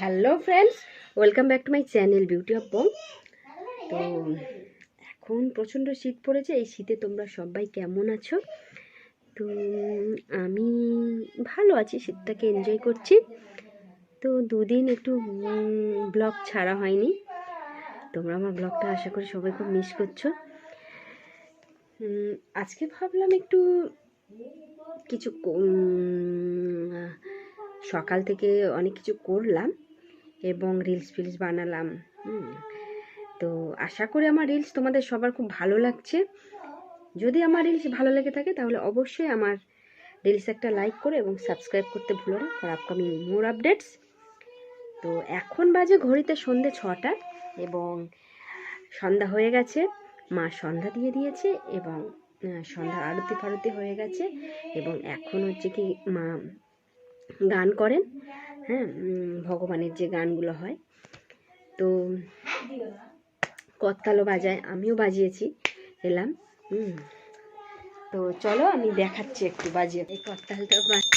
Hello friends welcome back to my channel beauty of bong তো এখন প্রচণ্ড শীত পড়েছে। এই শীতে তোমরা সবাই কেমন আছো? তো আমি ভালো আছি, শীতটাকে এনজয় করছি। তো দুদিন একটু ব্লগ ছাড়া হয়নি। তোমরা আমার ব্লগটা আশা করি সবাই খুব মিস করছ। আজকে ভাবলাম একটু কিছু সকাল থেকে অনেক কিছু করলাম। এবং রিলস ফিলস বানালাম। তো আশা করি আমার রিলস তোমাদের সবার খুব ভালো লাগছে। যদি আমার রিলস ভালো লেগে থাকে, তাহলে অবশ্যই আমার রিলস একটা লাইক করে এবং সাবস্ক্রাইব করতে ভুলো না ফর আপকামিং মোর আপডেটস তো এখন বাজে ঘড়িতে সন্ধে ছটা এবং সন্ধ্যা হয়ে গেছে। মা সন্ধ্যা দিয়ে দিয়েছে এবং সন্ধ্যা আরতি ফারতি হয়ে গেছে এবং এখন হচ্ছে কি মা গান করেন। হ্যাঁ ভগবানের যে গানগুলো হয়। তো করতালও বাজায়, আমিও বাজিয়েছি, এলাম, হুম। তো চলো আমি দেখাচ্ছি একটু, বাজিয়ে। এই করতালটা বা-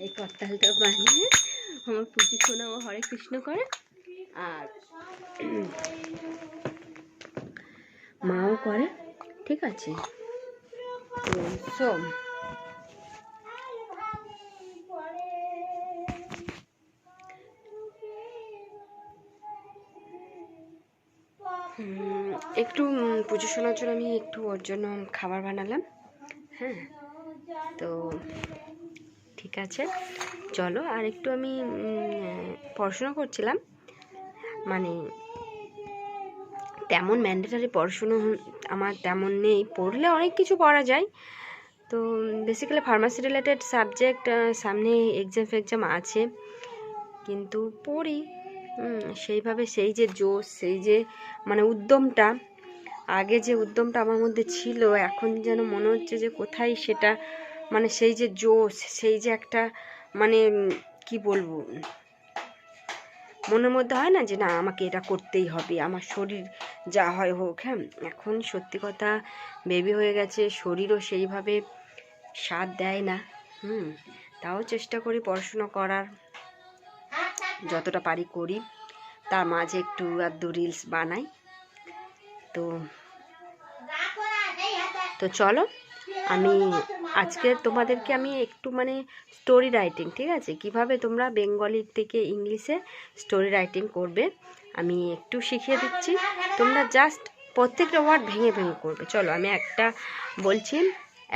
এই করতালটা বানিয়ে আমার পুজো শোনা ও হরে কৃষ্ণ করে, আর মাও করে, ঠিক আছে? তো শোন উম, একটু পুজো শোনার জন্য আমি একটু ওর জন্য খাবার বানালাম। হ্যাঁ তো ঠিক আছে। চলো, আর একটু আমি পড়াশোনা করছিলাম। মানে তেমন ম্যান্ডেটারি পড়াশুনো আমার তেমন নেই। পড়লে অনেক কিছু পড়া যায়। তো বেসিক্যালি ফার্মাসি রিলেটেড সাবজেক্ট সামনে এক্সাম ফেক্সাম আছে। কিন্তু পড়ি। সেইভাবে সেই যে জোশ, সেই যে মানে উদ্যমটা, আগে যে উদ্যমটা আমার মধ্যে ছিল, এখন যেন মনে হচ্ছে যে কোথায় সেটা মানে সেই যে জোশ, সেই যে একটা মানে কি বলব? মনের মধ্যে হয় না যে না, আমাকে এটা করতেই হবে, আমার শরীর যা হয় হোক হ্যাঁ? এখন সত্যি কথা বেবি হয়ে গেছে, শরীরও সেইভাবে সাথ দেয় না, হুম? তাও চেষ্টা করি পড়াশুনো করার, যতটা পারি করি। তার মাঝে একটু আধটু রিলস বানাই। তো তো চলো, আমি আজকে তোমাদেরকে আমি একটু মানে স্টোরি রাইটিং ঠিক আছে? কীভাবে তোমরা বেঙ্গলি থেকে ইংলিশে স্টোরি রাইটিং করবে, আমি একটু শিখিয়ে দিচ্ছি। তোমরা জাস্ট প্রত্যেকটা ওয়ার্ড ভেঙে ভেঙে করবে। চলো, আমি একটা বলছি,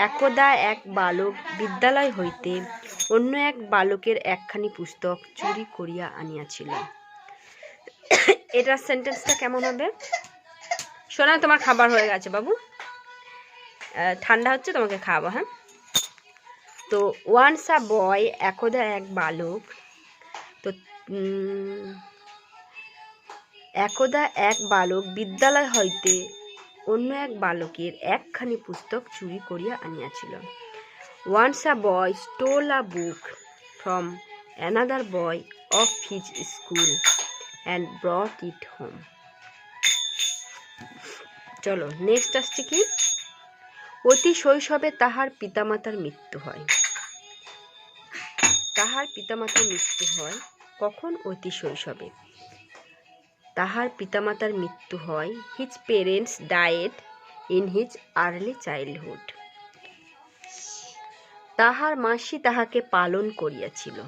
একদা এক বালক বিদ্যালয় হইতে অন্য এক বালকের একখানি পুস্তক চুরি করিয়া আনিয়াছিল এটার সেন্টেন্সটা কেমন হবে? শোনা, তোমার খাবার হয়ে গেছে বাবু। ঠান্ডা হচ্ছে, তোমাকে খাওয়াবো হ্যাঁ? তো ওয়ান্স আ বয় একদা এক বালক, তো একদা এক বালক বিদ্যালয় হইতে অন্য এক বালকের একখানি পুস্তক চুরি করিয়া আনিয়াছিল। Once a boy stole a book from another boy of his school and brought it home চলো নেক্সট আসছে কি? অতি শৈশবে তাহার পিতামাতার মৃত্যু হয়। তাহার পিতামাতার মৃত্যু হয় কখন? অতি শৈশবে। তাহার পিতামাতার মৃত্যু হয় his parents died in his early childhood তাহার মাসি তাহাকে পালন করিয়াছিল।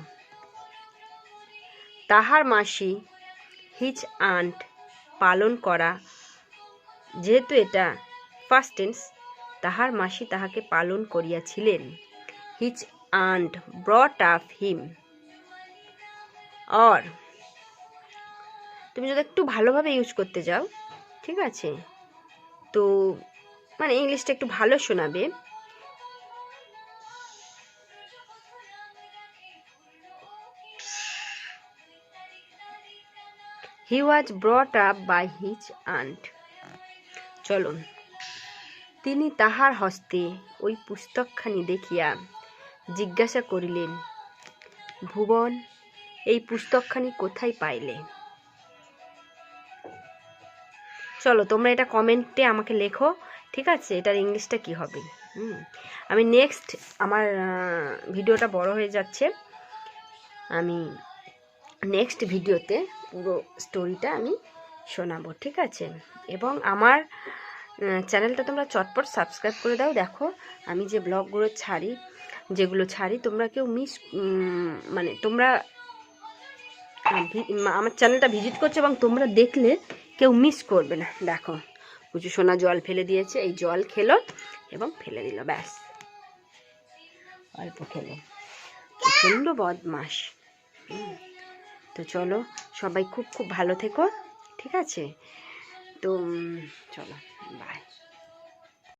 তাহার মাসি হিজ আন্ট পালন করা। যেহেতু এটা ফার্স্ট টেন্স তাহার মাসি তাহাকে পালন করিয়াছিলেন। His aunt brought up him. Or, তুমি যদি একটু ভালোভাবে ইউজ করতে যাও, ঠিক আছে? তো মানে ইংলিশটা একটু ভালো শোনাবে। He was brought up by his aunt চলো তিনি তাহার হস্তে ওই পুস্তকখানি দেখিয়া জিজ্ঞাসা করিলেন, ভুবন, এই পুস্তকখানি কোথায় পাইলে? চলো, তোমরা এটা কমেন্টে আমাকে লেখো, ঠিক আছে? এটার ইংলিশটা কি হবে? হুম। আমি নেক্সট আমার ভিডিওটা বড় হয়ে যাচ্ছে। আমি নেক্সট ভিডিওতে পুরো স্টোরিটা আমি শোনাবো, ঠিক আছে? এবং আমার চ্যানেলটা তোমরা চটপট সাবস্ক্রাইব করে দাও। দেখো, আমি যে ব্লগগুলো ছাড়ি, যেগুলো ছাড়ি, তোমরা কেউ মিস মানে তোমরা আমার চ্যানেলটা ভিজিট করছ এবং তোমরা দেখলে কেউ মিস করবে না। দেখো, কুচু সোনা জল ফেলে দিয়েছে, এই জল খেলো এবং ফেলে দিল, ব্যাস। অল্প খেলো। প্রচণ্ড বদমাস হুম। তো চলো সবাই খুব খুব ভালো থেকো ঠিক আছে? তো চলো বাই